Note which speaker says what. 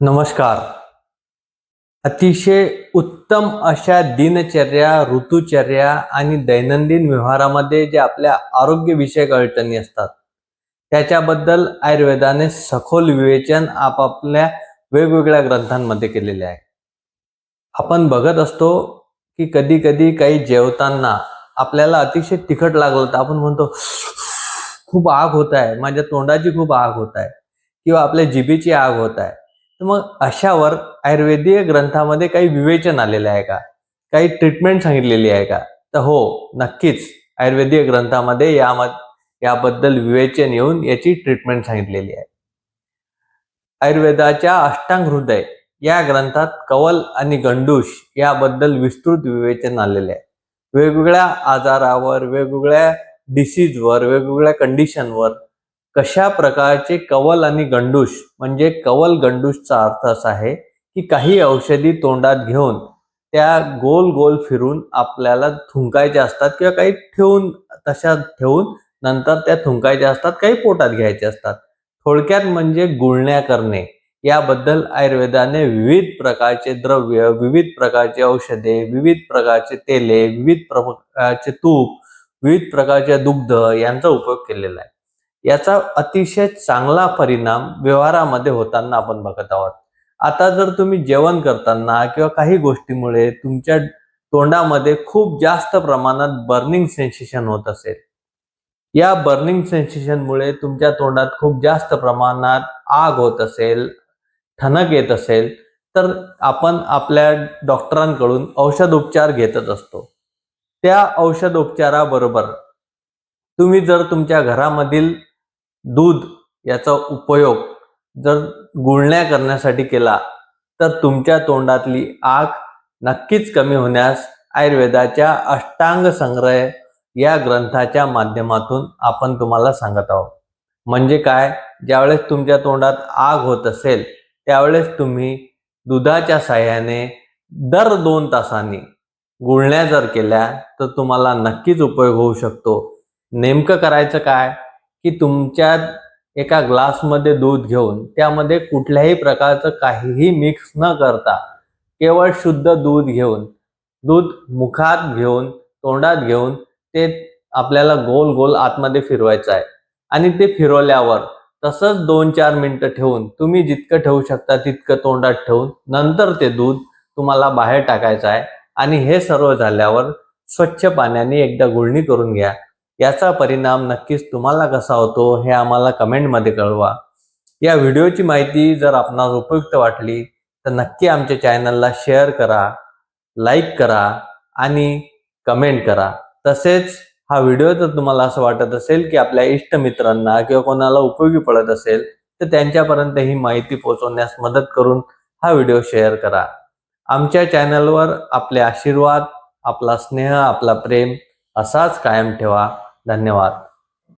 Speaker 1: नमस्कार. अतिशय उत्तम अशा दिनचर्या ऋतुचर्या आणि दैनंदिन व्यवहारामध्ये जे आपल्या आरोग्यविषयक अडचणी असतात त्याच्याबद्दल आयुर्वेदाने सखोल विवेचन आपापल्या वेगवेगळ्या ग्रंथांमध्ये केलेले आहे. आपण बघत असतो की कधी कधी काही जेवताना आपल्याला अतिशय तिखट लागलं तर आपण म्हणतो खूप आग होत आहे माझ्या तोंडाची खूप आग होत आहे किंवा आपल्या जिभेची आग होत आहे तर मग अशावर आयुर्वेदीय ग्रंथामध्ये काही विवेचन आलेलं आहे का? काही ट्रीटमेंट सांगितलेली आहे का? तर हो नक्कीच. आयुर्वेदीय ग्रंथामध्ये यामध्ये याबद्दल विवेचन येऊन याची ट्रीटमेंट सांगितलेली आहे. आयुर्वेदाच्या अष्टांग हृदय या ग्रंथात कवल आणि गंडूश याबद्दल विस्तृत विवेचन आलेले आहे. वेगवेगळ्या आजारावर वेगवेगळ्या डिसीजवर वेगवेगळ्या कंडिशनवर कशा प्रकारचे कवल आणि गंडूश म्हणजे कवल गंडूशचा अर्थ असा आहे की काही औषधी तोंडात घेऊन त्या गोल गोल फिरून आपल्याला थुंकायच्या असतात किंवा काही ठेवून तशा ठेवून नंतर त्या थुंकायच्या असतात काही पोटात घ्यायच्या असतात. थोडक्यात म्हणजे गुळण्या करणे. याबद्दल आयुर्वेदाने विविध प्रकारचे द्रव्य विविध प्रकारचे औषधे विविध प्रकारचे तेले विविध प्रकारचे तूप विविध प्रकारचे दुग्ध यांचा उपयोग केलेला आहे. याचा अतिशय चांगला परिणाम व्यवहारामध्ये होताना आपण बघत आहोत. आता जर तुम्ही जेवण करताना किंवा काही गोष्टीमुळे तुमच्या तोंडामध्ये खूप जास्त प्रमाणात बर्निंग सेन्सेशन होत असेल या बर्निंग सेन्सेशनमुळे तुमच्या तोंडात खूप जास्त प्रमाणात आग होत असेल ठणक येत असेल तर आपण आपल्या डॉक्टरांकडून औषध उपचार घेतच असतो. त्या औषध उपचाराबरोबर तुम्ही जर तुमच्या घरामधील दूध याचा उपयोग जर गुळण्या करण्यासाठी केला तर तुमच्या तोंडातली आग नक्कीच कमी होण्यास आयुर्वेदाच्या अष्टांग संग्रह या ग्रंथाच्या माध्यमातून आपण तुम्हाला सांगत आहोत. म्हणजे काय? ज्यावेळेस तुमच्या तोंडात आग होत असेल त्यावेळेस तुम्ही दुधाच्या साह्याने दर दोन तासांनी गुळण्या जर केल्या तर तुम्हाला नक्कीच उपयोग होऊ शकतो. नेमकं करायचं काय? की तुमच्या एका ग्लासमध्ये दूध घेऊन त्यामध्ये कुठल्याही प्रकारचं काहीही मिक्स न करता केवळ शुद्ध दूध घेऊन दूध मुखात घेऊन तोंडात घेऊन ते आपल्याला गोल गोल आतमध्ये फिरवायचं आहे. आणि ते फिरवल्यावर तसंच दोन चार मिनटं ठेवून तुम्ही जितकं ठेवू शकता तितकं तोंडात ठेवून नंतर ते दूध तुम्हाला बाहेर टाकायचं आहे. आणि हे सर्व झाल्यावर स्वच्छ पाण्याने एकदा गुळणी करून घ्या. याचा परिणाम नक्कीच तुम्हाला कसा होतो हे आम्हाला कमेंटमध्ये कळवा. या व्हिडिओची माहिती जर आपणास उपयुक्त वाटली तर नक्की आमच्या चॅनलला शेअर करा लाईक करा आणि कमेंट करा. तसेच हा व्हिडिओ जर तुम्हाला असं वाटत असेल की आपल्या इष्टमित्रांना किंवा कोणाला उपयोगी पडत असेल तर त्यांच्यापर्यंत ही माहिती पोहोचवण्यास मदत करून हा व्हिडिओ शेअर करा. आमच्या चॅनलवर आपले आशीर्वाद आपला स्नेह आपला प्रेम असाच कायम ठेवा. धन्यवाद.